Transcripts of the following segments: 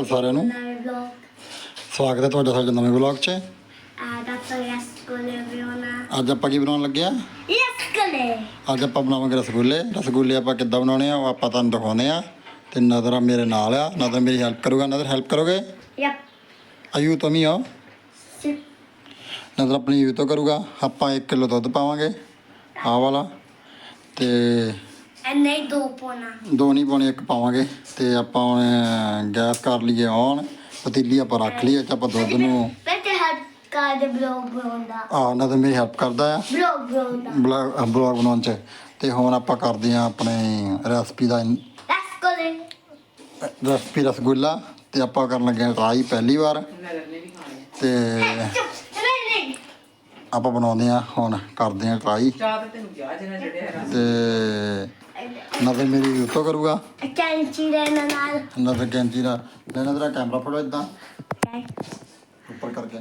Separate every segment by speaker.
Speaker 1: ਸਤਿ ਸਾਰਿਆਂ ਨੂੰ।
Speaker 2: ਨਵੇਂ
Speaker 1: ਸਵਾਗਤ ਹੈ ਤੁਹਾਡਾ ਸਾਡੇ ਨਵੇਂ ਵਲੌਗ 'ਚ।
Speaker 2: ਆ ਡਾਕਟਰ ਰਸਗੁੱਲੇ ਬਣਾਉਣਾ।
Speaker 1: ਅੱਜ ਆਪਾਂ ਕੀ ਬਣਾਉਣ ਲੱਗੇ ਆ?
Speaker 2: ਰਸਗੁੱਲੇ।
Speaker 1: ਅੱਜ ਆਪਾਂ ਬਣਾਵਾਂਗੇ ਰਸਗੁੱਲੇ। ਰਸਗੁੱਲੇ ਆਪਾਂ ਕਿੱਦਾਂ ਬਣਾਉਣੇ ਆ ਉਹ ਆਪਾਂ ਤੁਹਾਨੂੰ ਦਿਖਾਉਣੇ ਆ। ਤੇ ਨਦਰ ਆ ਮੇਰੇ ਨਾਲ ਆ। ਨਦਰ ਮੇਰੀ ਹੈਲਪ ਕਰੂਗਾ। ਨਦਰ ਹੈਲਪ ਕਰੋਗੇ?
Speaker 2: ਯਪ
Speaker 1: ਆਯੂ ਤੁਮੀ ਆ ਨਦਰ ਆਪਣੀ ਯੂ ਤੋਂ ਕਰੂਗਾ। ਆਪਾਂ 1 ਕਿਲੋ ਦੁੱਧ ਪਾਵਾਂਗੇ। ਆਹ ਵਾਲਾ। ਤੇ
Speaker 2: ਐਨੇ ਦੋ ਪੋਣਾ।
Speaker 1: ਦੋ ਨਹੀਂ ਪਾਉਣੇ ਇੱਕ ਪਾਵਾਂਗੇ। ਤੇ ਆਪਾਂ ਹੁਣ ਗੈਸ ਕਰ ਲਈਏ ਔਨ ਪਤੀਲੀ ਆਪਾਂ ਰੱਖ ਲਈ ਇਹ 'ਚ ਆਪਾਂ ਦੁੱਧ ਨੂੰ
Speaker 2: ਬੈਠੇ ਹੱਥ ਕਾ ਦੇ ਬਲੌਗ ਬਣਾਉਂਦਾ।
Speaker 1: ਆ ਨਦਰ ਮੇਰੀ ਹੈਲਪ ਕਰਦਾ ਆ।
Speaker 2: ਬਲੌਗ ਬਣਾਉਂਦਾ।
Speaker 1: ਬਲੌਗ ਬਲੌਗ ਬਣਾਉਣ ਚ। ਤੇ ਹੁਣ ਆਪਾਂ ਕਰਦੇ ਆ ਆਪਣੇ ਰੈਸਪੀ ਦਾ
Speaker 2: ਰਸਗੁੱਲੇ।
Speaker 1: ਰੈਸਪੀ ਰਸਗੁੱਲਾ। ਤੇ ਆਪਾਂ ਕਰਨ ਲੱਗੇ ਆ ਟਰਾਈ ਪਹਿਲੀ ਵਾਰ। ਤੇ
Speaker 2: ਨਹੀਂ
Speaker 1: ਆਪਾਂ ਬਣਾਉਂਦੇ ਆ ਹੁਣ ਕਰਦੇ ਆ ਟਰਾਈ
Speaker 3: ਚਾਹ ਤੇ ਤੈਨੂੰ ਕਿਹਾ ਜਿਹਨਾਂ ਜਿਹੜੇ ਹੈ
Speaker 1: ਤੇ ਮੇਰੀ ਉਤੋਂ ਕਰੂਗਾ।
Speaker 2: ਕੈਂਚੀ ਦੇ ਨਾਲ।
Speaker 1: ਨਜ਼ਰ ਕੈਂਚੀ ਦਾ ਲੈ ਨਜ਼ਰ ਕੈਮਰਾ ਫੜੋ ਇਦਾਂ ਉੱਪਰ ਕਰਕੇ।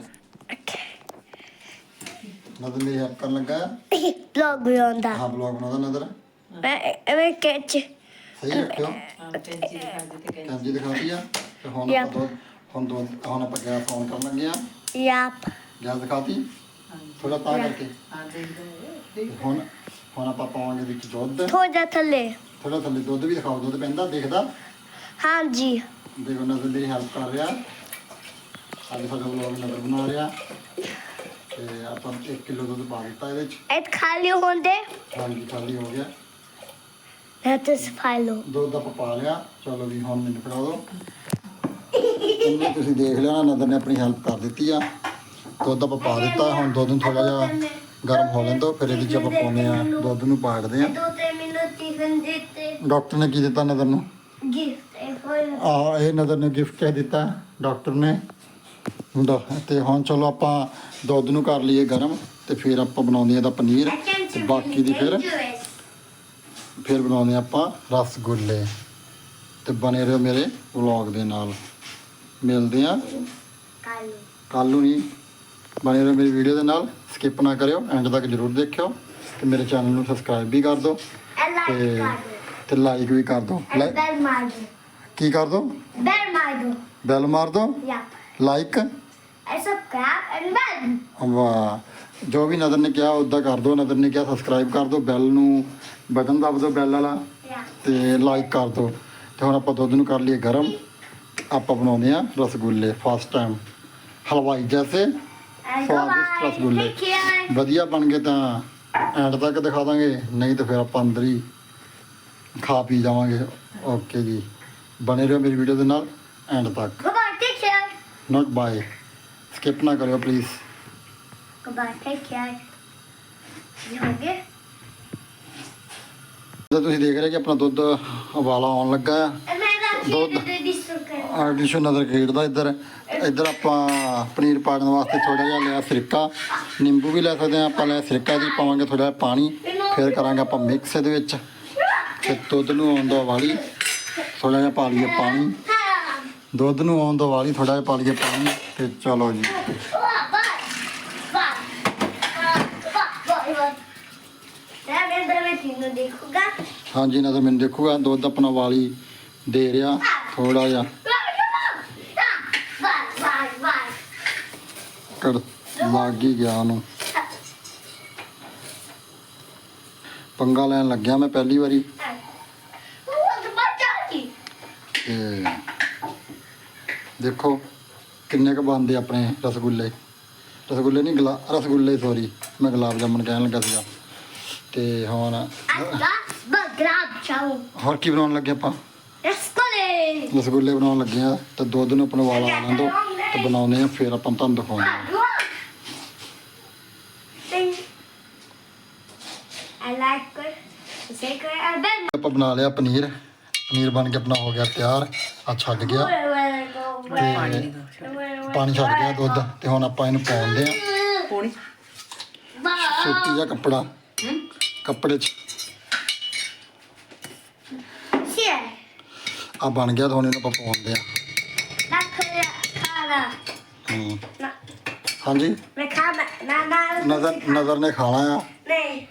Speaker 1: ਨਜ਼ਰ ਮੇਰੀ ਹੈਲਪ ਕਰਨ ਲੱਗਾ।
Speaker 2: ਬਲੌਗ ਬਣਾਉਂਦਾ।
Speaker 1: ਹਾਂ ਬਲੌਗ ਬਣਾਉਂਦਾ ਨਜ਼ਰ
Speaker 2: ਮੈਂ ਮੈਂ ਕੈਂਚ
Speaker 1: ਸਹੀ ਰੱਖਿਓ।
Speaker 3: ਕੈਂਚੀ ਦਿਖਾ ਦਿੱਤੀ ਕੈਂਚੀ।
Speaker 1: ਕੈਂਚੀ ਦਿਖਾਤੀ ਆ। ਤੇ ਹੁਣ. ਆਪਾਂ ਦੋ ਹੁਣ ਦੋ ਹੁਣ ਆਪਾਂ ਗੈਸ ਔਨ ਕਰਨ ਲੱਗੇ ਆ।
Speaker 2: ਯਪ
Speaker 1: ਗੈਸ ਦਿਖਾਤੀ ਥੋੜਾ ਤਾਂ ਕਰਕੇ। ਤੇ ਹੁਣ ਹੁਣ ਆਪਾਂ ਪਾਵਾਂਗੇ ਵਿੱਚ ਦੁੱਧ।
Speaker 2: ਥੋੜਾ ਥੱਲੇ।
Speaker 1: ਥੋੜਾ ਥੱਲੇ ਦੁੱਧ ਵੀ ਦਿਖਾਓ ਦੁੱਧ ਪੈਂਦਾ ਦਿਖਦਾ।
Speaker 2: ਹਾਂਜੀ।
Speaker 1: ਦੇਖੋ ਨਜ਼ਰ ਮੇਰੀ ਹੈਲਪ ਕਰ ਰਿਹਾ। ਅੱਜ ਸਾਡਾ ਵਲੌਗ ਨਜ਼ਰ ਬਣਾ ਰਿਹਾ। ਤੇ ਆਪਾਂ 1 ਕਿਲੋ ਦੁੱਧ ਪਾ ਦਿੱਤਾ ਇਹਦੇ ਵਿੱਚ
Speaker 2: ਇਹ ਖਾਲੀ ਹੁੰਦੇ
Speaker 1: ਹਾਂਜੀ ਖਾਲੀ ਹੋ ਗਿਆ।
Speaker 2: ਮੈਂ ਤੇ ਸਫ਼ਾਈ ਲੋ
Speaker 1: ਦੁੱਧ ਆਪਾਂ ਪਾ ਲਿਆ। ਚਲੋ ਵੀ ਹੁਣ ਮੈਨੂੰ ਫੜਾ ਦਿਓ। ਇਹਨੇ ਤੁਸੀਂ ਦੇਖ ਲਿਆ ਨਾ ਨਜ਼ਰ ਨੇ ਆਪਣੀ ਹੈਲਪ ਕਰ ਦਿੱਤੀ ਆ। ਦੁੱਧ ਆਪਾਂ ਪਾ ਦਿੱਤਾ। ਹੁਣ ਦੁੱਧ ਨੂੰ ਥੋੜਾ ਜਿਹਾ ਗਰਮ ਹੋ ਲੈਣ ਦਿਓ ਫਿਰ ਇਹਦੇ ਚ ਆਪਾਂ ਪਾਉਂਦੇ ਆ ਦੁੱਧ ਨੂੰ ਪਾੜਦੇ ਆ
Speaker 2: ਦੋ ਤੇ ਮੈਨੂੰ ਟਿਫਨ ਦਿੱਤੇ।
Speaker 1: ਡਾਕਟਰ ਨੇ ਕੀ ਦਿੱਤਾ ਨਜ਼ਰ ਨੂੰ?
Speaker 2: ਗਿਫਟ ਇਹ ਹੋਇਆ
Speaker 1: ਆ ਇਹ ਨਜ਼ਰ ਨੇ ਗਿਫਟ ਕਹਿ ਦਿੱਤਾ ਡਾਕਟਰ ਨੇ। ਹੁੰਦਾ ਤੇ ਹੁਣ ਚਲੋ ਆਪਾਂ ਦੁੱਧ ਨੂੰ ਕਰ ਲਈਏ ਗਰਮ ਤੇ ਫਿਰ ਆਪਾਂ ਬਣਾਉਂਦੇ ਆ ਇਹਦਾ ਪਨੀਰ ਤੇ ਬਾਕੀ ਦੀ ਫਿਰ ਫਿਰ ਬਣਾਉਂਦੇ ਆ ਆਪਾਂ ਰਸਗੁੱਲੇ। ਤੇ ਬਣੇ ਰਹੋ ਮੇਰੇ ਵਲੌਗ ਦੇ ਨਾਲ। ਮਿਲਦੇ ਆ
Speaker 2: ਕਾਲੂ।
Speaker 1: ਕੱਲ ਨੂੰ ਨਹੀਂ ਬਣੇ ਰਹੋ ਮੇਰੀ ਵੀਡੀਓ ਦੇ ਨਾਲ। ਸਕਿਪ ਨਾ ਕਰਿਓ ਐਂਡ ਤੱਕ ਜਰੂਰ ਦੇਖਿਓ ਤੇ ਮੇਰੇ ਚੈਨਲ ਨੂੰ ਸਬਸਕ੍ਰਾਈਬ ਵੀ ਕਰ ਦਿਓ
Speaker 2: ਲਾਈਕ
Speaker 1: ਤੇ ਲਾਈਕ ਵੀ ਕਰ ਦਿਓ।
Speaker 2: ਦੋ
Speaker 1: ਲਾਈ-
Speaker 2: ਬੈਲ ਮਾਰ ਦੋ
Speaker 1: ਕੀ ਕਰ ਦਿਓ?
Speaker 2: ਬੈਲ ਮਾਰ ਦੋ
Speaker 1: ਬੈਲ ਮਾਰ ਦਿਓ?
Speaker 2: Yup
Speaker 1: like
Speaker 2: subscribe and bell
Speaker 1: ਵਾਹ। ਜੋ ਵੀ ਨਦਰ ਨੇ ਕਿਹਾ ਉਦਾਂ ਕਰ ਦਿਓ। ਨਦਰ ਨੇ ਕਿਹਾ ਸਬਸਕ੍ਰਾਈਬ ਕਰ ਦਿਓ। ਬੈਲ ਨੂੰ ਬਟਨ ਦਬ ਦਿਓ ਬੈਲ ਵਾਲਾ। ਤੇ ਲਾਈਕ ਕਰ ਦਿਓ। ਤੇ ਹੁਣ ਆਪਾਂ ਦੁੱਧ ਨੂੰ ਕਰ ਲਈਏ ਗਰਮ। ਆਪਾਂ ਬਣਾਉਂਦੇ ਆ ਰਸਗੁੱਲੇ ਫਸਟ ਟਾਈਮ ਹਲਵਾਈ ਜੈਸੇ। ਸਵਾਦਿਸ਼ਟ ਰਸਗੁੱਲੇ। ਵਧੀਆ ਬਣ ਗਏ ਤਾਂ ਐਂਡ ਤੱਕ ਦਿਖਾ ਦਾਂਗੇ ਨਹੀਂ ਤਾਂ ਫਿਰ ਆਪਾਂ ਅੰਦਰ ਹੀ ਖਾ ਪੀ ਜਾਵਾਂਗੇ। ਓਕੇ ਜੀ। ਬਣੇ ਰਹੋ ਮੇਰੀ ਵੀਡੀਓ ਦੇ ਨਾਲ ਐਂਡ ਤੱਕ।
Speaker 2: Goodbye take care
Speaker 1: note bye skip ਨਾ ਕਰਿਓ ਪਲੀਜ਼
Speaker 2: goodbye ਟੇਕ ਕੇਅਰ ਇਹ ਹੋ
Speaker 1: ਜਦੋਂ ਤੁਸੀਂ ਦੇਖ ਰਹੇ ਕਿ ਆਪਣਾ ਦੁੱਧ ਉਬਾਲਾ ਆਉਣ ਲੱਗਾ ਹੈ ਦੁੱਧ। ਆਰਟੀਫੀਸ਼ੀਅਲ ਨਜ਼ਰ ਖੇਡਦਾ ਇੱਧਰ। ਇੱਧਰ ਆਪਾਂ ਪਨੀਰ ਪਾੜਨ ਵਾਸਤੇ ਥੋੜਾ ਜਿਹਾ ਲਿਆ ਸਿਰਕਾ। ਨਿੰਬੂ ਵੀ ਲੈ ਸਕਦੇ ਹਾਂ, ਆਪਾਂ ਲੈ ਸਿਰਕਾ ਦੀ ਪਾਵਾਂਗੇ ਥੋੜਾ ਜਿਹਾ ਪਾਣੀ। ਫਿਰ ਕਰਾਂਗੇ ਆਪਾਂ ਮਿਕਸ ਇਹਦੇ ਵਿੱਚ। ਤੇ ਦੁੱਧ ਨੂੰ ਆਉਣ ਦੋ ਵਾਲੀ ਥੋੜਾ ਜਿਹਾ ਪਾ ਲਈਏ ਪਾਣੀ। ਦੁੱਧ ਨੂੰ ਆਉਣ ਦੋ ਵਾਲੀ ਥੋੜਾ ਜਿਹਾ ਪਾ ਲਈਏ ਪਾਣੀ ਤੇ ਚਲੋ ਜੀ। ਹਾਂਜੀ ਨਾ ਤਾਂ ਮੈਨੂੰ ਦੇਖੂਗਾ। ਦੁੱਧ ਆਪਣਾ ਵਾਲੀ ਦੇ ਰਿਹਾ ਥੋੜਾ ਜਿਹਾ
Speaker 2: ਵਾਹ ਵਾਹ ਵਾਹ
Speaker 1: ਕੜ ਲੱਗ ਹੀ ਗਿਆ ਉਹਨੂੰ। ਪੰਗਾ ਲੈਣ ਲੱਗਿਆ ਮੈਂ ਪਹਿਲੀ ਵਾਰੀ।
Speaker 2: ਤਾਂ
Speaker 1: ਦੇਖੋ ਕਿੰਨੇ ਕ ਬਣਦੇ ਆਪਣੇ ਰਸਗੁੱਲੇ। ਰਸਗੁੱਲੇ ਨਹੀਂ ਗਲਾ ਰਸਗੁੱਲੇ ਸੌਰੀ ਮੈਂ ਗੁਲਾਬ ਜਾਮਨ ਕਹਿਣ ਲੱਗਾ ਸੀਗਾ। ਤੇ ਹੁਣ ਹੋਰ ਕੀ ਬਣਾਉਣ ਲੱਗੇ ਆਪਾਂ?
Speaker 2: ਰਸਕੋਲੇ
Speaker 1: ਰਸਗੁੱਲੇ ਬਣਾਉਣ ਲੱਗੇ ਆ ਤੇ ਦੁੱਧ ਨੂੰ ਆਪਣਾ ਵਾਲਾ ਆ ਲੈਂਦੋ ਤੇ ਬਣਾਉਂਦੇ ਆ ਫਿਰ ਆਪਾਂ ਤੁਹਾਨੂੰ ਦਿਖਾਉਂਦੇ ਆ ਆਪਾਂ ਬਣਾ ਲਿਆ ਪਨੀਰ। ਪਨੀਰ ਬਣ ਕੇ ਆਪਣਾ ਹੋ ਗਿਆ ਤਿਆਰ। ਆ ਛੱਡ ਗਿਆ?
Speaker 3: ਪਾਣੀ ਦੀ
Speaker 2: Where?
Speaker 1: ਪਾਣੀ ਛੱਡ ਗਿਆ ਦੁੱਧ। ਤੇ ਹੁਣ ਆਪਾਂ ਇਹਨੂੰ ਪਾਉਂਦੇ ਆ
Speaker 3: ਪੋਣੀ
Speaker 1: ਸੂਤੀ ਜਿਹਾ ਕੱਪੜਾ। ਕੱਪੜੇ 'ਚ. ਆ ਬਣ ਗਿਆ ਤਾਂ ਹੁਣ ਇਹਨੂੰ ਆਪਾਂ ਪਾਉਂਦੇ ਆ
Speaker 2: ਖਾਣਾ
Speaker 1: ਹੂੰ। ਹਾਂਜੀ?
Speaker 2: ਮੈਂ ਖਾਣਾ ਨਾ ਨਾ
Speaker 1: ਨਜ਼ਰ ਨਜ਼ਰ ਨੇ ਖਾਣਾ ਆ।
Speaker 2: ਨਹੀਂ।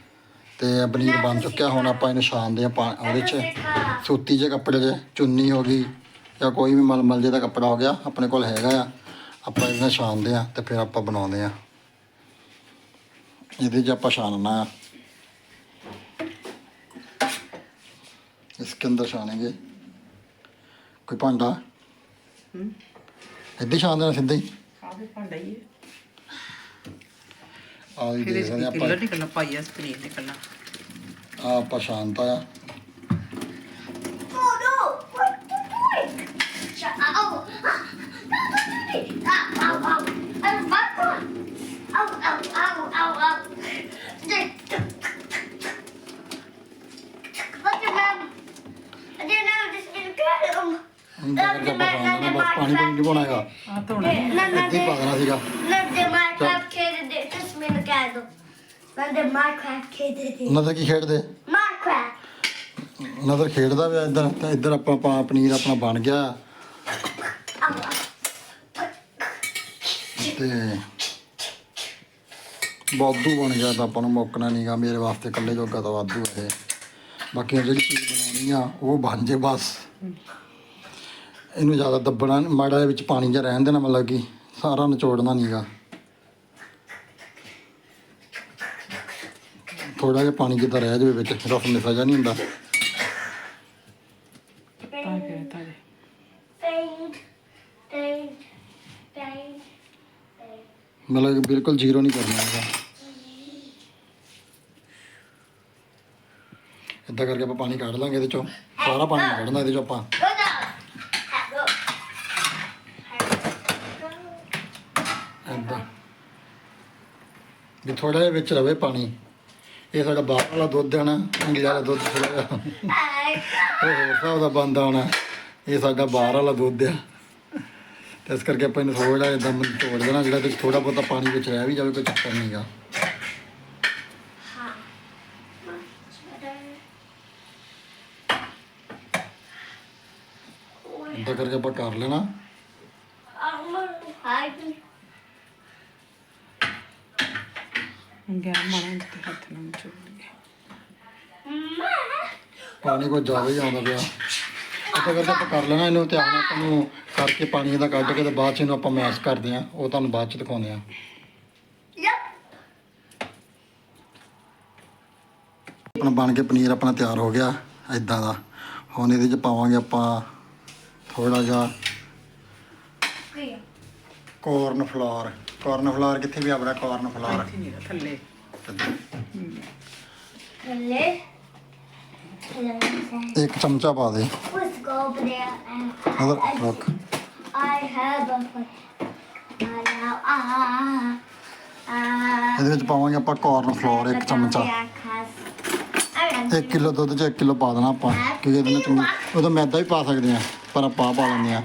Speaker 1: ਤੇ ਪਨੀਰ ਬਣ ਚੁੱਕਿਆ ਹੁਣ ਆਪਾਂ ਇਹਨੂੰ ਸ਼ਾਨ ਦੇ ਆਪਾਂ ਉਹਦੇ ਚ। ਸੂਤੀ ਜੇ ਕੱਪੜੇ ਦੇ ਚੁੰਨੀ ਹੋ ਗਈ ਜਾਂ ਕੋਈ ਵੀ ਮਲਮਲ ਜੇ ਦਾ ਕੱਪੜਾ ਹੋ ਗਿਆ ਆਪਣੇ ਕੋਲ ਹੈਗਾ ਆ। ਆਪਾਂ ਇਹਨਾਂ ਛਾਣਦੇ ਆ ਤੇ ਫਿਰ ਆਪਾਂ ਬਣਾਉਂਦੇ ਆ। ਇਹਦੇ 'ਚ ਆਪਾਂ ਛਾਣਨਾ ਆ। ਇਸ ਕੇ ਅੰਦਰ ਛਾਣਾਂਗੇ। ਕੋਈ ਭਾਂਡਾ? ਹੂੰ। ਛਾਣ ਦੇਣਾ ਸਿੱਧਾ ਹੀ
Speaker 3: ਆ ਵੀ ਭਾਂਡਾ ਹੀ ਹੈ
Speaker 1: ਆ ਵੀ
Speaker 3: ਇਹਦੇ
Speaker 1: ਦੇਖ
Speaker 3: ਚ
Speaker 1: ਰਹੇ
Speaker 3: ਕਿਲੋ
Speaker 1: ਆਪਾਂ
Speaker 3: ਨਿਕਲਣਾ ਪਾਈਆ ਪਨੀਰ ਨਿਕਲਣਾ
Speaker 1: ਆ ਆਪਾਂ ਸ਼ਾਂਤਾ ਆ
Speaker 2: Oh no! What the doing? Shut up! Oh! Ah! No, no, no, no! Ah, ow, ow! I'm back on! Ow, ow, ow, ow, ow! Look at mom! I didn't know this was good.
Speaker 1: ਇੰਦਾ ਬਸ ਪਾਣੀ ਪਾਣੀ ਨਹੀਂ
Speaker 3: ਆ ਧੋਣਾ
Speaker 1: ਇੱਦਾਂ ਹੀ ਪਾ ਦੇਣਾ ਸੀਗਾ. ਨਦਰ ਕੀ ਖੇਡਦੇ?
Speaker 2: Minecraft!
Speaker 1: ਨਦਰ ਖੇਡਦਾ ਵੀ ਇੱਧਰ ਤੇ ਇੱਧਰ ਆਪਾਂ ਪਾ ਪਨੀਰ ਆਪਣਾ ਬਣ ਗਿਆ. ਤੇ ਵਾਧੂ ਬਣ ਗਿਆ ਤਾਂ ਆਪਾਂ ਨੂੰ ਮੁੱਕਣਾ ਨਹੀਂਗਾ ਮੇਰੇ ਵਾਸਤੇ ਇਕੱਲੇ ਜੋਗਾ ਤਾਂ ਵਾਧੂ ਹੈ ਇਹ। ਬਾਕੀ ਜਿਹੜੀ ਚੀਜ਼ ਬਣਾਉਣੀ ਆ ਉਹ ਬਣ ਜੇ ਬਸ। ਇਹਨੂੰ ਜ਼ਿਆਦਾ ਦੱਬਣਾ ਨੀ, ਮਾੜਾ ਜਿਹਾ ਵਿੱਚ ਪਾਣੀ ਜਿਹਾ ਰਹਿਣ ਦੇਣਾ ਮਤਲਬ ਕਿ ਸਾਰਾ ਨਿਚੋੜਨਾ ਨਹੀਂਗਾ ਥੋੜਾ ਜਿਹਾ ਪਾਣੀ ਜਿੱਦਾਂ ਰਹਿ ਜਾਵੇ ਵਿੱਚ ਰਸ ਮਿਸਾ ਜਾ ਨਹੀਂ ਹੁੰਦਾ
Speaker 3: ਤਾਂ ਫਿਰ ਤਾਂ ਜੀ।
Speaker 2: Faint, faint, faint, faint.
Speaker 1: ਮਤਲਬ ਕਿ ਬਿਲਕੁਲ ਜ਼ੀਰੋ ਨਹੀਂ ਕਰਨਾ ਹੈਗਾ ਇੱਦਾਂ ਕਰਕੇ ਆਪਾਂ ਪਾਣੀ ਕੱਢ ਲਾਂਗੇ ਇਹਦੇ ਚੋਂ ਸਾਰਾ ਪਾਣੀ ਨਹੀਂ ਕੱਢਣਾ ਇਹਦੇ ਚੋਂ ਆਪਾਂ
Speaker 2: Go down. Ha, go.
Speaker 1: ਇੱਦਾਂ ਵੀ ਥੋੜਾ ਜਿਹਾ ਵਿੱਚ ਰਵੇ ਪਾਣੀ। ਇਹ ਸਾਡਾ ਬਾਹਰ ਵਾਲਾ ਦੁੱਧ ਹੈ ਨਾ ਵਾਲਾ ਦੁੱਧ ਥੋੜਾ ਜਿਹਾ। ਉਹ ਹੋਰ ਦਾ ਬੰਦਾ ਹੋਣਾ। ਇਹ ਸਾਡਾ ਬਾਹਰ ਵਾਲਾ ਦੁੱਧ ਆ। ਇਸ ਕਰਕੇ ਆਪਾਂ ਇਹਨੂੰ ਥੋੜਾ ਜਿਹਾ ਇਦਾਂ ਤੋੜ ਦੇਣਾ ਜਿਹੜਾ ਤੇ ਥੋੜਾ ਬਹੁਤਾ ਪਾਣੀ ਵਿੱਚ ਰਹਿ ਵੀ ਜਾਵੇ ਕੋਈ ਚੱਕਰ ਨਹੀਂਗਾ ਇਦਾਂ ਕਰਕੇ ਆਪਾਂ ਕਰ ਲੈਣਾ।
Speaker 3: ਗਰਮ ਮਾਣਾ ਤੇ ਹੱਥ ਨਾਲ ਮਚੋੜ ਲਈਏ
Speaker 1: ਪਾਣੀ ਕੋਈ ਜ਼ਿਆਦਾ ਹੀ ਆਉਂਦਾ ਪਿਆ ਇਦਾਂ ਕਰਕੇ ਆਪਾਂ ਕਰ ਲੈਣਾ ਇਹਨੂੰ ਧਿਆਨ ਨਾਲ ਆਪਾਂ ਨੂੰ ਕਰਕੇ ਪਾਣੀ ਇਹਦਾ ਕੱਢ ਕੇ ਤੇ ਬਾਅਦ ਚ ਇਹਨੂੰ ਆਪਾਂ ਮੈਸ਼ ਕਰਦੇ ਆ ਉਹ ਤੁਹਾਨੂੰ ਬਾਅਦ ਚ ਦਿਖਾਉਂਦੇ ਆ ਆਪਣਾ ਬਣ ਕੇ ਪਨੀਰ ਆਪਣਾ ਤਿਆਰ ਹੋ ਗਿਆ ਇਦਾਂ ਦਾ ਹੁਣ ਇਹਦੇ ਚ ਪਾਵਾਂਗੇ ਆਪਾਂ ਥੋੜਾ ਜਿਹਾ ਕੋਰਨ ਫਲਾਵਰ ਕੋਰਨ ਫਲਾਵਰ ਕਿੱਥੇ ਵੀ ਆਪਣਾ ਕੋਰਨ ਫਲਾਵਰ
Speaker 3: ਇੱਥੇ ਨਹੀਂ ਥੱਲੇ।
Speaker 1: ਇੱਕ ਚਮਚਾ ਪਾ ਦੇ।
Speaker 2: Let's go over there and
Speaker 1: other ਰੁਕ
Speaker 2: I have a ah, ah, ah.
Speaker 1: ਇਹਦੇ ਵਿੱਚ ਪਾਵਾਂਗੇ ਆਪਾਂ ਕੋਰਨ ਫਲਾਵਰ ਇੱਕ ਚਮਚਾ। 1 ਕਿਲੋ ਦੁੱਧ 'ਚ 1 ਕਿਲੋ ਪਾ ਦੇਣਾ ਆਪਾਂ ਕਿਉਂਕਿ ਇਹਦੇ ਨਾਲ ਚੰਗੀ ਉਹਦਾ ਮੈਦਾ ਵੀ ਪਾ ਸਕਦੇ ਆ ਪਰ ਆਪਾਂ ਆਹ ਪਾ ਲੈਂਦੇ ਆ।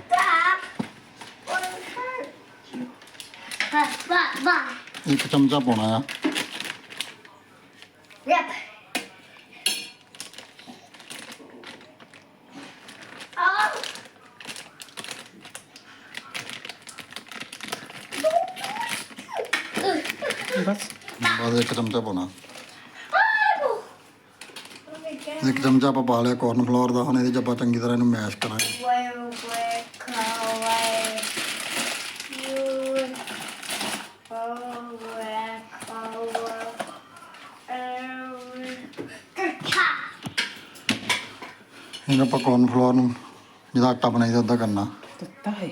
Speaker 1: ਇੱਕ ਚਮਚਾ ਪਾਉਣਾ ਆ।
Speaker 2: Yep. Oh.
Speaker 3: ਬਸ।
Speaker 1: ਇੱਕ ਚਮਚਾ ਪਾਉਣਾ। ਇੱਕ ਚਮਚਾ ਆਪਾਂ ਪਾ ਲਿਆ ਕੋਰਨ ਫਲਾਵਰ ਦਾ ਹੁਣ ਇਹਦੇ 'ਚ ਆਪਾਂ ਚੰਗੀ ਤਰ੍ਹਾਂ ਇਹਨੂੰ ਮੈਸ਼ ਕਰਾਂਗੇ। ਇਹਨੂੰ ਆਪਾਂ ਕੋਰਨ ਫਲਾਵਰ ਨੂੰ ਜਿਹਦਾ ਆਟਾ ਬਣਾਈਦਾ ਉਦਾਂ ਕਰਨਾ।
Speaker 3: ਤੱਤਾ ਹੈ।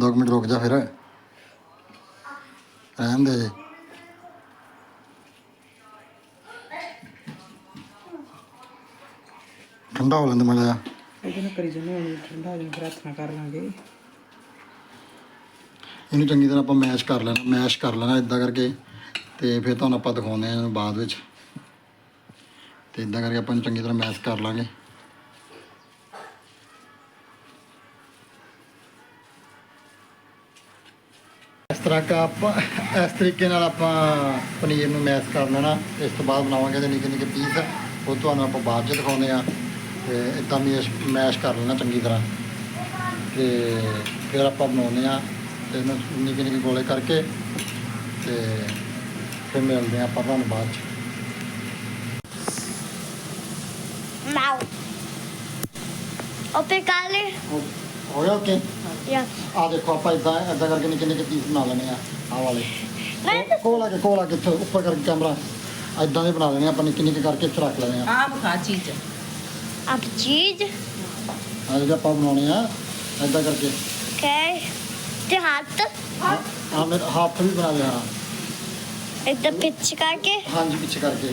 Speaker 1: ਦੋ ਕੁ ਮਿੰਟ ਰੁਕ ਜਾ ਫਿਰ। ਰਹਿਣ ਦੇ। ਠੰਡਾ ਹੋ ਲੈਂਦਾ ਮਾੜਾ ਜਿਹਾ।
Speaker 3: ਇਹਦੇ ਨਾਲ ਕਰੀ ਜੰਨੇ ਠੰਡਾ ਹੋ ਜਾਣਾ ਨਾਲ ਕਰ ਲਾਂਗੇ।
Speaker 1: ਇਹਨੂੰ ਚੰਗੀ ਤਰ੍ਹਾਂ ਆਪਾਂ ਮੈਸ਼ ਕਰ ਲੈਣਾ ਮੈਸ਼ ਕਰ ਲੈਣਾ ਇਦਾਂ ਕਰਕੇ। ਤੇ ਫਿਰ ਤੁਹਾਨੂੰ ਆਪਾਂ ਦਿਖਾਉਂਦੇ ਇਹਨੂੰ ਬਾਅਦ ਵਿੱਚ। ਤੇ ਇਦਾਂ ਕਰਕੇ ਆਪਾਂ ਚੰਗੀ ਤਰ੍ਹਾਂ ਮੈਸ਼ ਕਰ ਲਾਂਗੇ। ਇਸ ਤਰ੍ਹਾਂ ਕਾ ਆਪਾਂ ਇਸ ਤਰੀਕੇ ਨਾਲ ਆਪਾਂ ਪਨੀਰ ਨੂੰ ਮੈਸ਼ ਕਰ ਲੈਣਾ। ਇਸ ਤੋਂ ਬਾਅਦ ਬਣਾਵਾਂਗੇ ਇਹਦੇ ਨਿੱਕੇ ਨਿੱਕੇ ਪੀਸ। ਉਹ ਤੁਹਾਨੂੰ ਆਪਾਂ ਬਾਅਦ 'ਚ ਦਿਖਾਉਂਦੇ ਆ ਤੇ ਇਦਾਂ ਮੈਸ਼ ਮੈਸ਼ ਕਰ ਲੈਣਾ ਚੰਗੀ ਤਰ੍ਹਾਂ। ਤੇ ਫਿਰ ਆਪਾਂ ਬਣਾਉਂਦੇ ਆ ਤੇ ਇਹਨੂੰ ਨਿੱਕੇ ਨਿੱਕੇ ਗੋਲੇ ਕਰਕੇ ਤੇ ਫਿਰ ਮਿਲਦੇ ਆ ਆਪਾਂ ਤੁਹਾਨੂੰ ਬਾਅਦ ਚ।
Speaker 2: Mouth. ਓਪੇ ਕਾਲੇ
Speaker 1: ਹੋ ਗਿਆ ਓਕੇ।
Speaker 2: ਯਾ
Speaker 1: ਆ ਦੇਖੋ ਆਪਾਂ ਇਦਾਂ ਇਦਾਂ ਕਰਕੇ ਨਿੱਕੇ ਨਿੱਕੇ ਪੀਸ ਬਣਾ ਲੈਣੇ ਆ ਆ ਵਾਲੇ।
Speaker 2: ਨਹੀਂ
Speaker 1: ਕੋਲ ਆ ਕੇ ਕੋਲ ਆ ਕੇ ਇੱਥੇ ਉੱਪਰ ਕਰਕੇ ਕੈਮਰਾ ਇਦਾਂ ਦੇ ਬਣਾ ਲੈਣੇ ਆ ਆਪਾਂ ਨਿੱਕੇ ਨਿੱਕੇ ਕਰਕੇ ਇੱਥੇ ਰੱਖ ਲੈਣੇ ਆ।
Speaker 3: ਆ ਬਖਾ ਚੀਜ਼।
Speaker 2: ਆਪ ਚੀਜ਼?
Speaker 1: ਆ ਜਿਹੜੇ ਆਪਾਂ ਬਣਾਉਣੇ ਆ ਇਦਾਂ ਕਰਕੇ।
Speaker 2: ਓਕੇ ਤੇ ਹੱਥ?
Speaker 1: ਆ ਮੇਰੇ ਹੱਥ ਵੀ ਬਣਾ ਲਿਆ।
Speaker 2: ਇਦਾਂ ਪਿੱਛੇ ਕਰਕੇ?
Speaker 1: ਹਾਂਜੀ ਪਿੱਛੇ ਕਰਕੇ।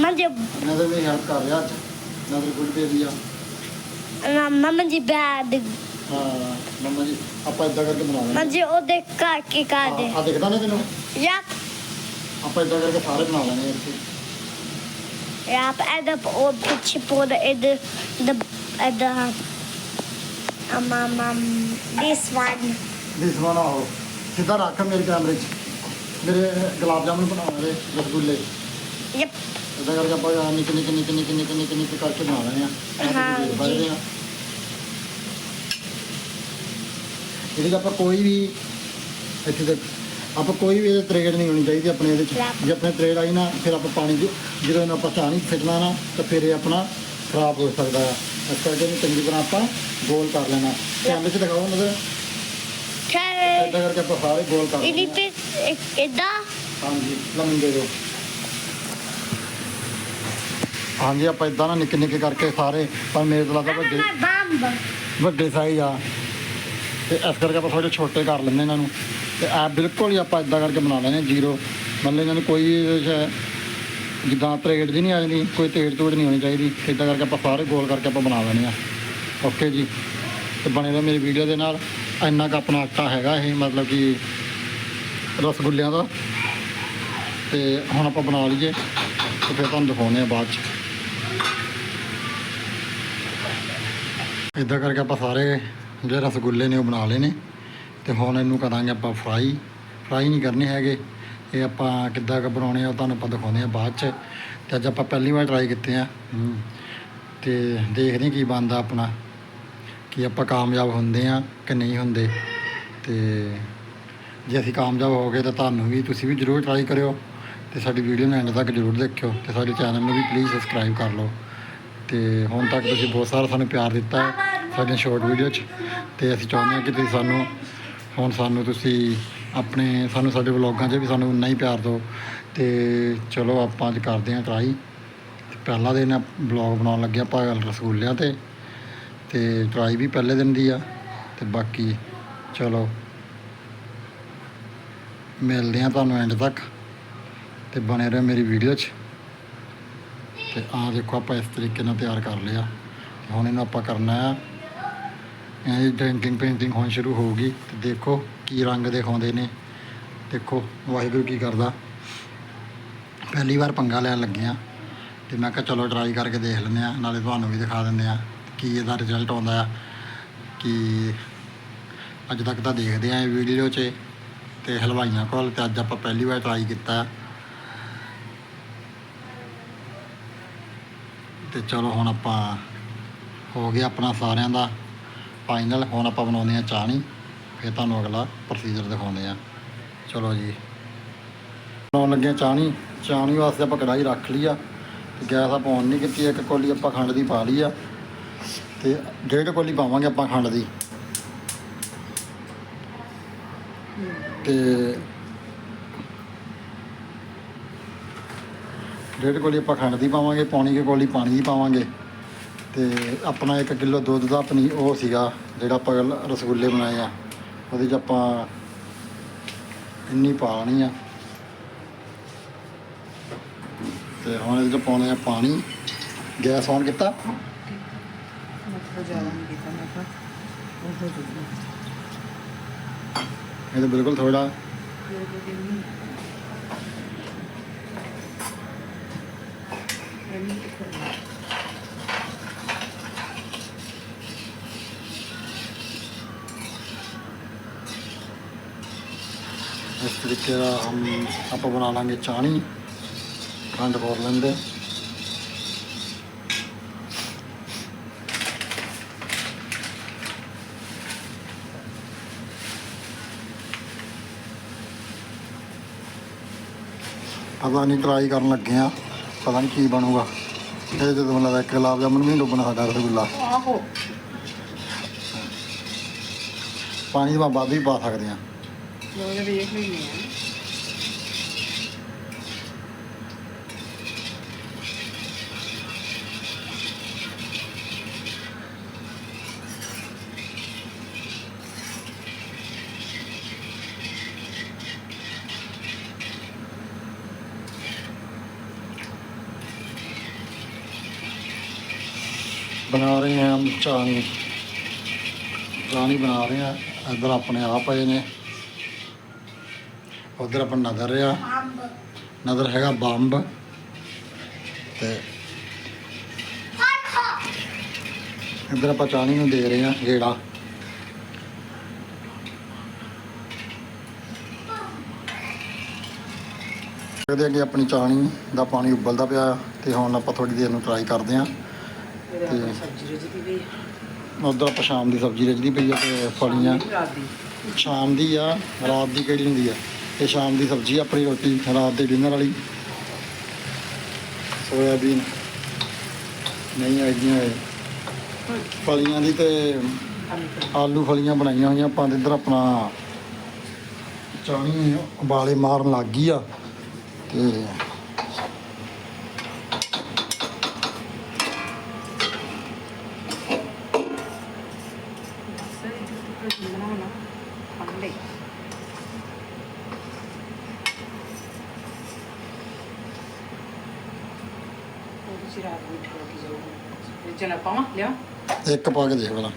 Speaker 2: ਮੰਜੇ
Speaker 1: ਨਜ਼ਰ ਮੇਰੀ ਹੈਲਪ ਕਰ ਰਿਹਾ ਅੱਜ। ਨਜ਼ਰ ਗੁੱਡ ਬੇਬੀ ਆ।
Speaker 2: ਮਮਾ ਜੀ ਬੈਡ
Speaker 1: ਹਾਂ ਮੰਮਾ ਜੀ ਆਪਾਂ ਇਦਾਂ ਕਰਕੇ ਬਣਾ ਲੈਣੇ
Speaker 2: ਮੰਜੇ ਉਹ ਦੇਖ ਕਰਕੇ ਕਰ ਦੇ।
Speaker 1: ਆ ਦਿਖਦਾ ਨਹੀਂ ਤੈਨੂੰ?
Speaker 2: ਯਾ
Speaker 1: ਆਪਾਂ ਇਦਾਂ ਕਰਕੇ ਸਾਰੇ ਬਣਾ ਲੈਣੇ ਇੱਥੇ।
Speaker 2: ਯਾ ਇਹਦਾ ਉਹ ਪਿੱਛੇ ਪੋੜ ਇਹਦੇ ਦ ਇਹਦਾ um um this one
Speaker 1: this one ਆਓ ਸਿੱਧਾ ਰੱਖ ਮੇਰੇ ਕੈਮਰੇ 'ਚ। ਮੇਰੇ ਗੁਲਾਬ ਜਾਮੁਨ ਬਣਾਉਣੇ ਨੇ ਰਸਗੁੱਲੇ।
Speaker 2: ਯਪ।
Speaker 1: ਇਦਾਂ ਕਰਕੇ ਆਪਾਂ ਨਿੱਕੇ ਨਿੱਕੇ ਨਿੱਕੇ ਨਿੱਕੇ ਨਿੱਕੇ ਨਿੱਕੇ ਨਿੱਕੇ ਕਰਕੇ ਬਣਾ ਲੈਣੇ ਆ ਆਹ ਤੁਸੀਂ
Speaker 2: ਹਾਂਜੀ।
Speaker 1: ਦੇਖ ਸਕਦੇ ਆ ਇਹਦੇ 'ਚ ਆਪਾਂ ਕੋਈ ਵੀ ਇੱਥੇ ਦੇਖ ਆਪਾਂ ਕੋਈ ਵੀ ਇਹਦੇ ਤਰੇੜ ਨਹੀਂ ਹੋਣੀ ਚਾਹੀਦੀ ਆਪਣੇ ਇਹਦੇ 'ਚ। ਜੇ ਆਪਣੇ ਤਰੇੜ ਆਈ ਨਾ ਫਿਰ ਆਪਾਂ ਪਾਣੀ 'ਚ ਜਦੋਂ ਇਹਨੂੰ ਆਪਾਂ ਫਿੱਟਣਾ ਨਾ ਤਾਂ ਫਿਰ ਇਹ ਆਪਣਾ ਖਰਾਬ ਹੋ ਸਕਦਾ ਆ। ਇਸ ਕਰਕੇ ਇਹਨੂੰ ਚੰਗੀ ਤਰ੍ਹਾਂ ਆਪਾਂ ਗੋਲ ਕਰ ਲੈਣਾ। ਕੈਮਰੇ 'ਚ ਦਿਖਾਓ ਨਜ਼ਰ
Speaker 2: Okay.
Speaker 1: ਇਦਾਂ ਕਰਕੇ ਆਪਾਂ ਸਾਰੇ ਗੋਲ ਕਰ
Speaker 2: ਇਹਦੀ
Speaker 1: ਲੈਣੇ।
Speaker 2: ਪਿੱਛੇ ਇਦਾਂ
Speaker 1: ਹਾਂਜੀ ਲੰਮੀ ਦੇ ਦਿਓ। ਹਾਂਜੀ ਆਪਾਂ ਇਦਾਂ ਨਾ ਨਿੱਕੇ ਨਿੱਕੇ ਕਰਕੇ ਸਾਰੇ ਪਰ ਮੇਰੇ ਤੋਂ ਲੱਗਦਾ ਵੱਡੇ
Speaker 2: ਬੰਬ।
Speaker 1: ਵੱਡੇ ਸਾਈਜ਼ ਆ। ਤੇ ਇਸ ਕਰਕੇ ਆਪਾਂ ਥੋੜੇ ਛੋਟੇ ਕਰ ਲੈਂਦੇ ਇਹਨਾਂ ਨੂੰ। ਤੇ ਆ ਬਿਲਕੁਲ ਹੀ ਆਪਾਂ ਇਦਾਂ ਕਰਕੇ ਬਣਾ ਲੈਣੇ ਜ਼ੀਰੋ। ਮਤਲਬ ਇਹਨਾਂ ਨੂੰ ਕੋਈ ਇਹਦੇ 'ਚ ਜਿੱਦਾਂ ਤਰੇੜ ਦੀ ਨਹੀਂ ਆ ਜਾਂਦੀ, ਕੋਈ ਤੇੜ ਤੋੜ ਨਹੀਂ ਹੋਣੀ ਚਾਹੀਦੀ। ਇਦਾਂ ਕਰਕੇ ਆਪਾਂ ਸਾਰੇ ਗੋਲ ਕਰਕੇ ਆਪਾਂ ਬਣਾ ਲੈਣੇ ਆ ਓਕੇ ਜੀ। ਤੇ ਬਣੇ ਰਹੋ ਮੇਰੀ ਵੀਡੀਓ ਦੇ ਨਾਲ। ਇੰਨਾ ਕੁ ਆਪਣਾ ਆਟਾ ਹੈਗਾ ਇਹ, ਮਤਲਬ ਕਿ ਰਸਗੁੱਲਿਆਂ ਦਾ। ਤੇ ਹੁਣ ਆਪਾਂ ਬਣਾ ਲਈਏ। ਤੇ ਫਿਰ ਤੁਹਾਨੂੰ ਦਿਖਾਉਂਦੇ ਆ ਬਾਅਦ ਚ। ਇਦਾਂ ਕਰਕੇ ਆਪਾਂ ਸਾਰੇ ਜਿਹੜੇ ਰਸਗੁੱਲੇ ਨੇ ਉਹ ਬਣਾ ਲਏ ਨੇ। ਤੇ ਹੁਣ ਇਹਨੂੰ ਕਰਾਂਗੇ ਆਪਾਂ ਫਰਾਈ। ਫਰਾਈ ਨਹੀਂ ਕਰਨੇ ਹੈਗੇ। ਇਹ ਆਪਾਂ ਕਿੱਦਾਂ ਕੁ ਬਣਾਉਣੇ ਆ ਤੁਹਾਨੂੰ ਆਪਾਂ ਦਿਖਾਉਂਦੇ ਆ ਬਾਅਦ ਚ। ਤੇ ਅੱਜ ਆਪਾਂ ਪਹਿਲੀ ਵਾਰ ਟਰਾਈ ਕੀਤੇ ਆ। ਤੇ ਦੇਖਦੇ ਹਾਂ ਕੀ ਬਣਦਾ ਆਪਣਾ। ਕਿ ਆਪਾਂ ਕਾਮਯਾਬ ਹੁੰਦੇ ਆ ਕਿ ਨਹੀਂ ਹੁੰਦੇ। ਤੇ ਜੇ ਅਸੀਂ ਕਾਮਯਾਬ ਹੋ ਗਏ ਤਾਂ ਤੁਹਾਨੂੰ ਵੀ ਤੁਸੀਂ ਵੀ ਜ਼ਰੂਰ ਟਰਾਈ ਕਰਿਓ। ਤੇ ਸਾਡੀ ਵੀਡੀਓ ਨੂੰ ਐਂਡ ਤੱਕ ਜ਼ਰੂਰ ਦੇਖਿਓ। ਤੇ ਸਾਡੇ ਚੈਨਲ ਨੂੰ ਵੀ ਪਲੀਜ਼ ਸਬਸਕ੍ਰਾਈਬ ਕਰ ਲਓ। ਤੇ ਹੁਣ ਤੱਕ ਤੁਸੀਂ ਬਹੁਤ ਸਾਰਾ ਸਾਨੂੰ ਪਿਆਰ ਦਿੱਤਾ। ਹੈ ਸਾਡੀਆਂ ਸ਼ਾਰਟ ਵੀਡੀਓ 'ਚ ਤੇ ਅਸੀਂ ਚਾਹੁੰਦੇ ਹਾਂ ਕਿ ਤੁਸੀਂ ਸਾਨੂੰ, ਹੁਣ ਸਾਨੂੰ ਤੁਸੀਂ ਆਪਣੇ, ਸਾਨੂੰ ਸਾਡੇ ਵਲੌਗਾਂ 'ਚ ਵੀ ਸਾਨੂੰ ਉਨਾ ਹੀ ਪਿਆਰ ਦਿਓ। ਤੇ ਚਲੋ ਆਪਾਂ ਅੱਜ ਕਰਦੇ ਹਾਂ ਟਰਾਈ ਤੇ ਪਹਿਲਾ ਦਿਨ ਆ ਵਲੌਗ ਬਣਾਉਣ ਲੱਗਿਆ ਆਪਾਂ ਰਸਗੁੱਲਿਆਂ ਤੇ। ਤੇ ਟਰਾਈ ਵੀ ਪਹਿਲੇ ਦਿਨ ਦੀ ਆ। ਤੇ ਬਾਕੀ ਚਲੋ ਮਿਲਦੇ ਆ ਤੁਹਾਨੂੰ ਐਂਡ ਤੱਕ। ਤੇ ਬਣੇ ਰਹੋ ਮੇਰੀ ਵੀਡੀਓ 'ਚ। ਤੇ ਆਹ ਦੇਖੋ ਆਪਾਂ ਇਸ ਤਰੀਕੇ ਨਾਲ ਤਿਆਰ ਕਰ ਲਿਆ। ਹੁਣ ਇਹਨੂੰ ਆਪਾਂ ਕਰਨਾ ਆ ਇਹ ਡੈਂਟਿੰਗ ਪੇਂਟਿੰਗ ਹੁਣ ਸ਼ੁਰੂ ਹੋਊਗੀ। ਤੇ ਦੇਖੋ ਕੀ ਰੰਗ ਦਿਖਾਉਂਦੇ ਨੇ। ਦੇਖੋ ਵਾਹਿਗੁਰੂ ਕੀ ਕਰਦਾ। ਪਹਿਲੀ ਵਾਰ ਪੰਗਾ ਲੈਣ ਲੱਗੇ ਆ ਤੇ ਮੈਂ ਕਿਹਾ ਚਲੋ ਟਰਾਈ ਕਰਕੇ ਦੇਖ ਲੈਂਦੇ ਆ ਨਾਲੇ ਤੁਹਾਨੂੰ ਵੀ ਦਿਖਾ ਦਿੰਦੇ ਆ ਕੀ ਇਹਦਾ ਰਿਜ਼ਲਟ ਆਉਂਦਾ ਆ। ਕਿ ਅੱਜ ਤੱਕ ਤਾਂ ਦੇਖਦੇ ਆ ਇਹ ਵੀਡੀਓ 'ਚ। ਤੇ ਹਲਵਾਈਆਂ ਕੋਲ ਤੇ ਅੱਜ ਆਪਾਂ ਪਹਿਲੀ ਵਾਰ ਟਰਾਈ ਕੀਤਾ। ਤੇ ਚਲੋ ਹੁਣ ਆਪਾਂ ਹੋ ਗਿਆ ਆਪਣਾ ਸਾਰਿਆਂ ਦਾ। ਫਾਈਨਲ ਹੁਣ ਆਪਾਂ ਬਣਾਉਂਦੇ ਆ ਚਾਣੀ ਫਿਰ ਤੁਹਾਨੂੰ ਅਗਲਾ ਪ੍ਰੋਸੀਜਰ ਦਿਖਾਉਂਦੇ ਆ ਚਲੋ ਜੀ। ਬਣਾਉਣ ਲੱਗੇ ਹਾਂ ਚਾਣੀ ਚਾਣੀ ਵਾਸਤੇ ਆਪਾਂ ਕੜਾਈ ਰੱਖ ਲਈ ਆ, ਤੇ ਗੈਸ ਆਪਾਂ ਔਨ ਨਹੀਂ ਕੀਤੀ, ਇੱਕ ਕੋਲੀ ਆਪਾਂ ਖੰਡ ਦੀ ਪਾ ਲਈ ਆ, ਤੇ ਡੇਢ ਕੋਲੀ ਪਾਵਾਂਗੇ ਆਪਾਂ ਖੰਡ ਦੀ। ਤੇ ਡੇਢ ਕੋਲੀ ਆਪਾਂ ਖੰਡ ਦੀ ਪਾਵਾਂਗੇ, ਪੌਣੀ ਕੁ ਕੋਲੀ ਪਾਣੀ ਦੀ ਪਾਵਾਂਗੇ। ਤੇ ਆਪਣਾ 1 ਕਿਲੋ ਦੁੱਧ ਦਾ ਪਨੀਰ ਉਹ ਸੀਗਾ, ਜਿਹੜਾ ਆਪਾਂ ਰਸਗੁੱਲੇ ਬਣਾਏ ਆ। ਉਹਦੇ 'ਚ ਆਪਾਂ ਇੰਨੀ ਪਾ ਲੈਣੀ ਆ। ਤੇ ਹੁਣ ਇਹਦੇ 'ਚ ਪਾਉਣੇ ਆ ਪਾਣੀ। ਗੈਸ ਔਨ ਕੀਤਾ। ਇਹ ਤਾਂ ਬਿਲਕੁਲ ਥੋੜਾ ਇਸ ਦਾ ਹਮ ਆਪਾਂ ਬਣਾ ਲਾਂਗੇ ਚਾਣੀ ਖੰਡ ਪੋਰ ਲੈਂਦੇ ਪਤਾ ਨਹੀਂ ਟਰਾਈ ਕਰਨ ਲੱਗੇ ਆ ਪਤਾ ਨਹੀਂ ਕੀ ਬਣੂਗਾ। ਇਹ ਜਦੋਂ ਮੈਨੂੰ ਲੱਗਦਾ ਗੁਲਾਬ ਜਾਮੁਨ ਵੀ ਨਹੀਂ ਡੁੱਬਣਾ ਸਾਡਾ ਰਸਗੁੱਲਾ।
Speaker 3: ਆਹੋ।
Speaker 1: ਪਾਣੀ ਦੀ ਵੱਧ ਵੀ ਪਾ ਸਕਦੇ ਆ
Speaker 3: ਲੋ ਵੇਖ ਲੈਣੀ ਆ
Speaker 1: ਬਣਾ ਰਹੇ ਹਾਂ ਚਾਣੀ ਚਾਣੀ ਬਣਾ ਰਹੇ ਹਾਂ ਇੱਧਰ ਆਪਣੇ ਆਪ ਆਏ ਨੇ। ਉਧਰ ਆਪਣਾ ਨਦਰ ਆ। ਨਦਰ ਹੈਗਾ ਬੰਬ। ਤੇ ਇੱਧਰ ਆਪਾਂ ਚਾਣੀ ਨੂੰ ਦੇ ਰਹੇ ਆ ਗੇੜਾ। ਦੇਖਦੇ ਆ ਕਿ ਆਪਣੀ ਚਾਣੀ ਦਾ ਪਾਣੀ ਉਬਲਦਾ ਪਿਆ ਤੇ ਹੁਣ ਆਪਾਂ ਥੋੜੀ ਦੇਰ ਨੂੰ ਟਰਾਈ ਕਰਦੇ ਆ ਤੇ-
Speaker 3: ਸਬਜ਼ੀ ਰਜਦੀ ਪਈ
Speaker 1: ਉਧਰ ਆਪਾਂ ਸ਼ਾਮ ਦੀ ਸਬਜ਼ੀ ਰਿੱਝਦੀ ਪਈ ਆ ਤੇ ਫਲੀਆਂ। ਸ਼ਾਮ ਦੀ ਆ ਰਾਤ ਦੀ ਕਿਹੜੀ ਹੁੰਦੀ ਆ? ਇਹ ਸ਼ਾਮ ਦੀ ਸਬਜ਼ੀ ਆਪਣੀ ਰੋਟੀ ਰਾਤ ਦੇ ਡਿਨਰ ਵਾਲੀ। ਸੋਇਆਬੀਨ। ਨਹੀਂ ਆਈਆਂ ਇਹ ਫਲੀਆਂ ਦੀ ਤੇ
Speaker 3: ਆਲੂ
Speaker 1: ਆਲੂ ਫਲੀਆਂ ਬਣਾਈਆਂ ਹੋਈਆਂ। ਆਪਾਂ ਤੇ ਇੱਧਰ ਆਪਣਾ ਚਾਣੀ ਉਬਾਲੇ ਮਾਰਨ ਲੱਗ ਗਈ ਆ। ਤੇ
Speaker 3: ਸਹੀ ਜਿਹਾ ਟੁਕੜਾ ਬਣਾਉਣਾ ਫੜ ਲੈ ਜੀ ਰਾਤ ਨੂੰ ਠੋਕ ਕੇ ਜਾਊਗਾ ਇਹ ਚਲਾ ਪਾਵਾਂ ਲਿਆ
Speaker 1: ਇੱਕ ਪਾ ਕੇ ਦੇਖ ਬਲਾ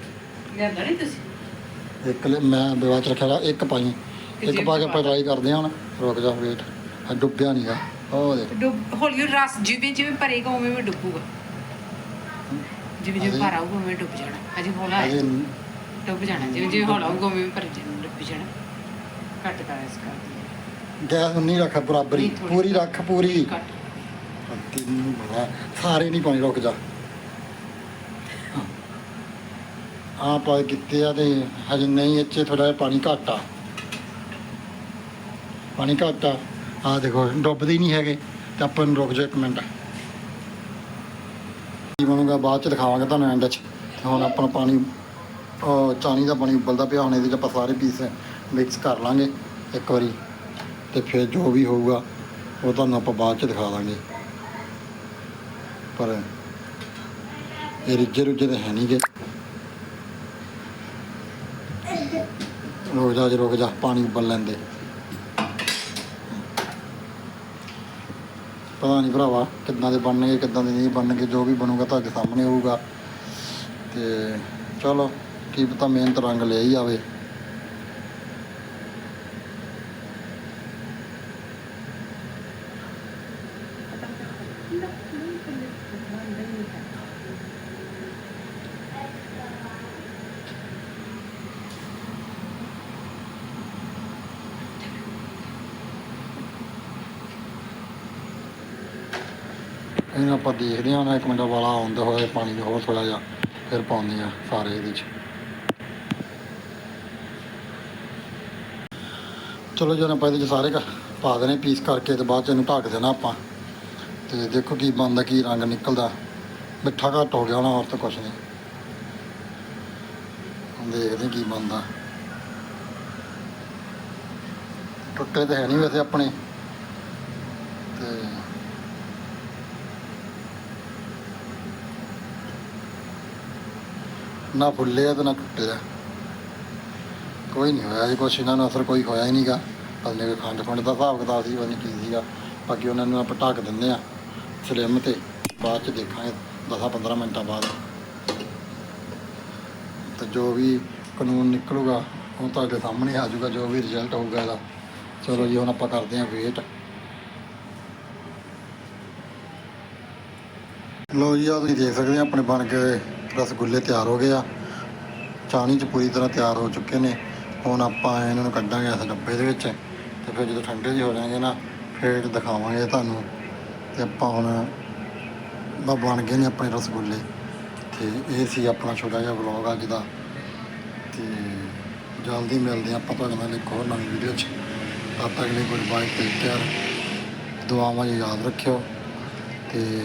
Speaker 3: ਲਿਆਂਦਾ ਨਹੀਂ ਤੁਸੀਂ?
Speaker 1: ਇੱਕ ਲਿ- ਮੈਂ ਵਿਵਾਹ ਚ ਰੱਖਿਆ ਵਾ, ਇੱਕ ਪਾਈ। ਇੱਕ ਪਾ ਕੇ ਆਪਾਂ ਟਰਾਈ ਕਰਦੇ ਹਾਂ ਹੁਣ। ਰੁਕ ਜਾ ਵੇਟ ਆ ਡੁੱਬਿਆ ਨਹੀਂਗਾ ਉਹ ਦੇਖ।
Speaker 3: ਡੁੱਬ ਹੌਲੀ ਹੌਲੀ ਰਸ ਜਿਵੇਂ ਜਿਵੇਂ ਭਰੇਗਾ ਉਵੇਂ ਉਵੇਂ ਡੁੱਬੂਗਾ। ਜਿਵੇਂ ਜਿਵੇਂ ਭਰ ਆਊਗਾ ਉਵੇਂ ਡੁੱਬ ਜਾਣਾ। ਅਜੇ ਹੌਲਾ ਹੈ।
Speaker 1: ਅਜੇ
Speaker 3: ਡੁੱਬ ਜਾਣਾ। ਜਿਵੇਂ ਜਿਵੇਂ ਹੌਲਾ ਹੋਊਗਾ ਉਵੇਂ ਉਵੇਂ ਭਰ ਜਾਣਾ ਡੁੱਬ ਜਾਣਾ। ਘੱਟ ਕਰ ਇਸ ਕਰ
Speaker 1: ਗੈਸ ਨਹੀਂ ਰੱਖ ਬਰਾਬਰੀ।
Speaker 3: ਨਹੀਂ, ਥੋੜ੍ਹੀ।
Speaker 1: ਪੂਰੀ ਰੱਖ ਪੂਰੀ।
Speaker 3: ਘੱਟ
Speaker 1: ਤੈਨੂੰ ਬੜਾ ਸਾਰੇ ਨਹੀਂ ਪਾਣੀ ਰੁਕ ਜਾ ਆ ਪਾ ਕੀਤੇ ਆ ਤੇ ਹਜੇ ਨਹੀਂ, ਇੱਥੇ ਥੋੜਾ ਜਿਹਾ ਪਾਣੀ ਘੱਟ ਆ। ਪਾਣੀ ਘੱਟ ਆ। ਆ ਦੇਖੋ, ਡੁੱਬਦੇ ਹੀ ਨਹੀਂ ਹੈਗੇ। ਤੇ ਆਪਾਂ ਨੂੰ ਰੁਕ ਜਾ ਇੱਕ ਮਿੰਟ। ਕੀ ਬਣੂਗਾ, ਬਾਅਦ ਚ ਦਿਖਾਵਾਂਗੇ ਤੁਹਾਨੂੰ ਐਂਡ ਚ। ਤੇ ਹੁਣ ਆਪਣਾ ਪਾਣੀ ਚਾਣੀ ਦਾ ਪਾਣੀ ਉਬਲਦਾ ਪਿਆ, ਹੁਣ ਇਹਦੇ ਚ ਆਪਾਂ ਸਾਰੇ ਪੀਸ ਮਿਕਸ ਕਰ ਲਾਂਗੇ ਇੱਕ ਵਾਰੀ। ਤੇ ਫਿਰ ਜੋ ਵੀ ਹੋਊਗਾ, ਉਹ ਤੁਹਾਨੂੰ ਆਪਾਂ ਬਾਅਦ ਚ ਦਿਖਾ ਦਾਂਗੇ। ਪਰ ਇਹ ਰਿੱਜੇ ਰੁੱਜੇ ਤਾਂ ਹੈ ਨਹੀਂ ਨਹੀਂਗੇ। ਰੁਕ ਜਾ ਜੀ, ਰੁਕ ਜਾ, ਪਾਣੀ ਉਬਲ ਲੈਂਦੇ ਪਤਾ ਨਹੀਂ ਭਰਾਵਾ ਕਿੱਦਾਂ ਦੇ ਬਣਨਗੇ, ਕਿੱਦਾਂ ਦੇ ਨਹੀਂ ਬਣਨਗੇ, ਜੋ ਵੀ ਬਣੂਗਾ ਤੁਹਾਡੇ ਸਾਹਮਣੇ ਹੋਊਗਾ ਤੇ ਚਲੋ, ਕੀ ਪਤਾ ਮਿਹਨਤ ਰੰਗ ਲਿਆ ਹੀ ਆਵੇ ਇਹਨੂੰ ਆਪਾਂ ਦੇਖਦੇ ਹਾਂ ਨਾ ਇੱਕ ਮਿੰਟ ਵਾਲਾ ਆਉਂਦਾ ਹੋਇਆ, ਪਾਣੀ ਦਾ ਹੋਰ ਥੋੜਾ ਜਿਹਾ ਫਿਰ ਪਾਉਂਦੇ ਆ ਸਾਰੇ ਇਹਦੇ ਚ ਚਲੋ ਜੀ ਆਪਾਂ ਇਹਦੇ ਚ ਸਾਰੇ ਪਾ ਦੇਣੇ ਪੀਸ ਕਰਕੇ ਤੇ ਬਾਅਦ ਚ ਇਹਨੂੰ ਢੱਕ ਦੇਣਾ ਆਪਾਂ। ਤੇ ਦੇਖੋ ਕੀ ਬਣਦਾ, ਕੀ ਰੰਗ ਨਿਕਲਦਾ। ਮਿੱਠਾ ਘੱਟ ਹੋ ਗਿਆ ਹੋਣਾ, ਹੋਰ ਤਾਂ ਕੁਛ ਨਹੀਂ। ਦੇਖਦੇ ਕੀ ਬਣਦਾ। ਟੁੱਟੇ ਤਾਂ ਹੈ ਨਹੀਂ ਵੈਸੇ ਆਪਣੇ। ਨਾ ਫੁੱਲੇ ਆ ਤੇ ਨਾ ਟੁੱਟੇ ਆ। ਕੋਈ ਨਹੀਂ ਹੋਇਆ ਜੀ, ਕੁਛ ਇਹਨਾਂ ਨੂੰ ਅਸਰ ਕੋਈ ਹੋਇਆ ਹੀ ਨਹੀਂਗਾ ਅਸਲੇ ਖੰਡ ਖੰਡ ਦਾ ਹਿਸਾਬ ਕਿਤਾਬ ਸੀ, ਪਤਾ ਨਹੀਂ ਕੀ ਸੀਗਾ। ਬਾਕੀ ਉਹਨਾਂ ਨੂੰ ਆਪਾਂ ਢੱਕ ਦਿੰਦੇ ਆ ਸਲਿਮ ਤੇ, ਬਾਅਦ ਚ ਦੇਖਾਂਗੇ 10-15 ਮਿੰਟਾਂ ਬਾਅਦ। ਤੇ ਜੋ ਵੀ ਕਾਨੂੰਨ ਨਿਕਲੂਗਾ, ਉਹ ਤੁਹਾਡੇ ਸਾਹਮਣੇ ਆ ਜਾਊਗਾ, ਜੋ ਵੀ ਰਿਜ਼ਲਟ ਹੋਊਗਾ ਇਹਦਾ। ਚਲੋ ਜੀ, ਹੁਣ ਆਪਾਂ ਕਰਦੇ ਹਾਂ ਵੇਟ ਲੋ ਜੀ ਆ ਤੁਸੀਂ ਦੇਖ ਸਕਦੇ ਆ ਆਪਣੇ ਬਣ ਕੇ ਰਸਗੁੱਲੇ ਤਿਆਰ ਹੋ ਗਏ ਆ। ਚਾਣੀ ਚ ਪੂਰੀ ਤਰ੍ਹਾਂ ਤਿਆਰ ਹੋ ਚੁੱਕੇ ਨੇ। ਹੁਣ ਆਪਾਂ ਇਹਨਾਂ ਨੂੰ ਕੱਢਾਂਗੇ ਇਸ ਡੱਬੇ ਦੇ ਵਿੱਚ ਤੇ ਫਿਰ ਜਦੋਂ ਠੰਡੇ ਜਿਹੇ ਹੋ ਜਾਣਗੇ ਨਾ, ਫਿਰ ਦਿਖਾਵਾਂਗੇ ਤੁਹਾਨੂੰ। ਤੇ ਆਪਾਂ ਹੁਣ ਬਾ ਬਣ ਗਏ ਨੇ ਆਪਣੇ ਰਸਗੁੱਲੇ। ਤੇ ਇਹ ਸੀ ਆਪਣਾ ਛੋਟਾ ਜਿਹਾ ਵਲੌਗ ਅੱਜ ਦਾ। ਤੇ ਜਲਦੀ ਮਿਲਦੇ ਆਪਾਂ ਤੁਹਾਡੇ ਨਾਲ ਇੱਕ ਹੋਰ ਨਵੀਂ ਵੀਡੀਓ 'ਚ। ਤਦ ਤੱਕ ਲਈ ਗੁੱਡ ਬਾਏ ਟੇਕ ਕੇਅਰ ਦੁਆਵਾਂ 'ਚ ਯਾਦ ਰੱਖਿਓ। ਤੇ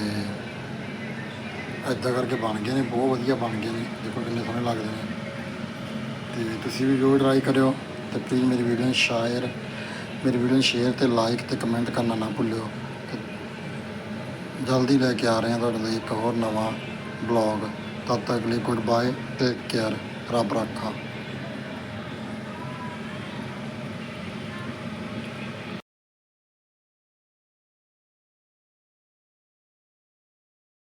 Speaker 1: ਇੱਦਾਂ ਕਰਕੇ ਬਣ ਗਏ ਨੇ, ਬਹੁਤ ਵਧੀਆ ਬਣ ਗਏ ਨੇ, ਦੇਖੋ ਕਿੰਨੇ ਸੋਹਣੇ ਲੱਗਦੇ ਨੇ। ਤੇ ਤੁਸੀਂ ਵੀ ਜ਼ਰੂਰ ਟਰਾਈ ਕਰਿਓ ਤੇ ਪਲੀਜ਼ ਮੇਰੀ ਵੀਡੀਓ ਨੂੰ ਸ਼ੇਅਰ ਮੇਰੀ ਵੀਡੀਓ ਨੂੰ ਸ਼ੇਅਰ ਤੇ ਲਾਈਕ ਤੇ ਕਮੈਂਟ ਕਰਨਾ ਨਾ ਭੁੱਲਿਓ। ਤੇ ਜਲਦੀ ਲੈ ਕੇ ਆ ਰਹੇ ਹਾਂ ਤੁਹਾਡੇ ਲਈ ਇੱਕ ਹੋਰ ਨਵਾਂ ਬਲੌਗ ਤਦ ਤੱਕ ਲਈ ਗੁੱਡ ਬਾਏ ਟੇਕ ਕੇਅਰ ਰੱਬ ਰੱਖਾ।